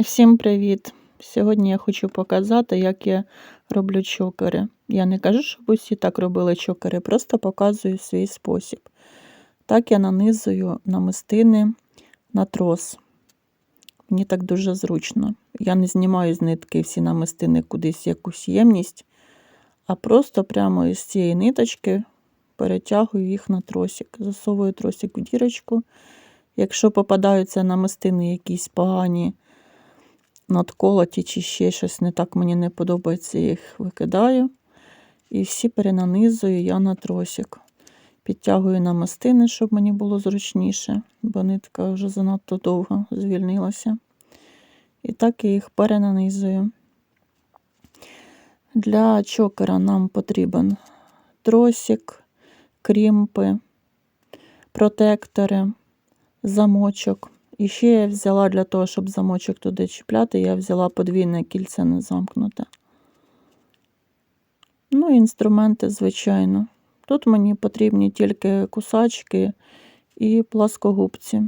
Всім привіт! Сьогодні я хочу показати, як я роблю чокери. Я не кажу, щоб усі так робили чокери, просто показую свій спосіб. Так я нанизую намистини на трос. Мені так дуже зручно. Я не знімаю з нитки всі намистини кудись якусь ємність, а просто прямо із цієї ниточки перетягую їх на тросик. Засовую тросик в дірочку. Якщо попадаються намистини якісь погані, надколоті чи ще щось не так мені не подобається, я їх викидаю. І всі перенанизую я на тросик. Підтягую намистини, щоб мені було зручніше, бо нитка вже занадто довго звільнилася. І так я їх перенанизую. Для чокера нам потрібен тросик, крімпи, протектори, замочок. І ще я взяла для того, щоб замочок туди чіпляти, я взяла подвійне кільце незамкнуте. Ну, інструменти, звичайно. Тут мені потрібні тільки кусачки і пласкогубці.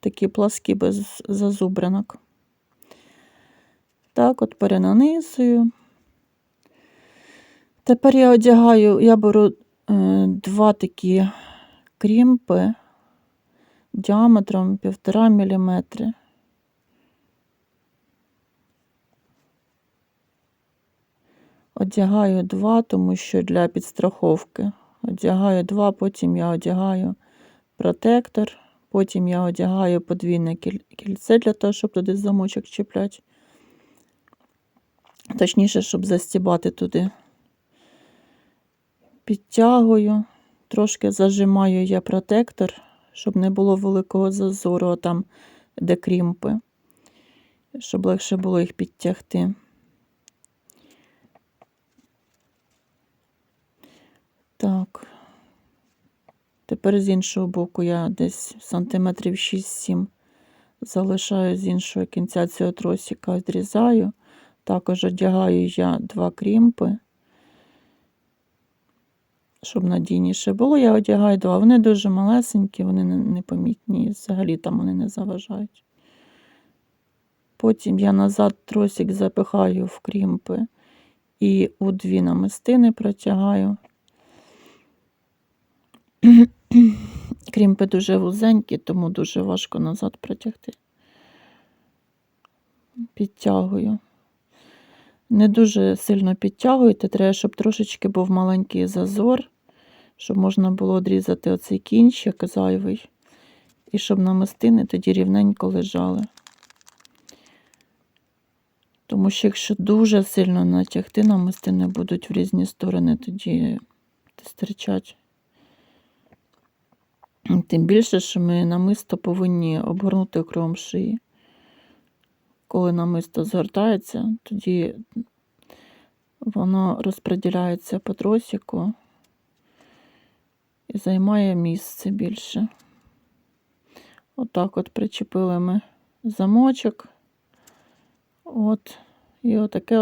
Такі пласкі без зазубринок. Так, от перенанизую. Тепер я одягаю, я беру е, два такі крімпи діаметром 1,5 мм. Одягаю два, тому що для підстраховки. Одягаю два, потім я одягаю протектор, потім я одягаю подвійне кільце для того, щоб туди замочок чіпляти. Точніше, щоб застібати туди. Підтягую, трошки зажимаю я протектор, щоб не було великого зазору там, де крімпи, щоб легше було їх підтягти. Так, тепер з іншого боку я десь сантиметрів 6-7 залишаю з іншого кінця цього тросика, відрізаю. Також одягаю я два крімпи, щоб надійніше було, я одягаю два. Вони дуже малесенькі, вони непомітні, взагалі там вони не заважають. Потім я назад тросик запихаю в крімпи і у дві намистини протягаю. Крімпи дуже вузенькі, тому дуже важко назад протягти. Підтягую. Не дуже сильно підтягуйте, треба, щоб трошечки був маленький зазор, щоб можна було відрізати оцей кінчик зайвий, і щоб намистини тоді рівненько лежали. Тому що, якщо дуже сильно натягти, намистини будуть в різні сторони, тоді стирчать. Тим більше, що ми намисто повинні обгорнути окром шиї. Коли намисто згортається, тоді воно розподіляється по тросику і займає місце більше. Отак от, от причепили ми замочок. От, і отаке